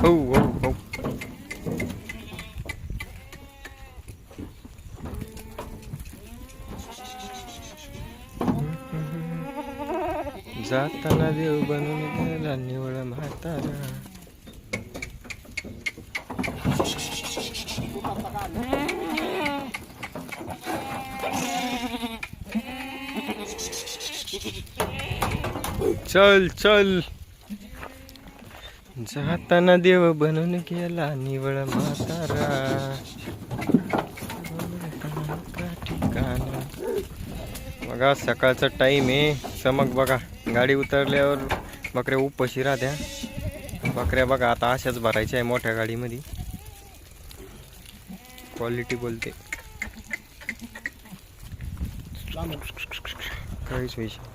हो हो हो जाताना देव बनून गेला निवळ म्हातारा. चल चल. जाताना देव बनून गेला निवळ म्हातारा. ठिकाण बघा सकाळचा टाइम आहे. चमक बघा गाडी उतरल्यावर बकऱ्या उपशी राहत्या. बकऱ्या बघा आता अशाच भरायच्या आहे मोठ्या गाडीमध्ये. क्वालिटी बोलते. काहीच विषय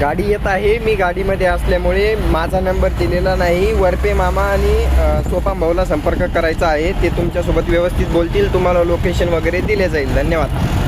गाडी येत आहे. मी गाडीमध्ये असल्यामुळे माझा नंबर दिलेला नाही. वरपे मामा आणि सोपाम भाऊला संपर्क करायचा आहे. ते तुमच्यासोबत व्यवस्थित बोलतील. तुम्हाला लोकेशन वगैरे दिले जाईल. धन्यवाद.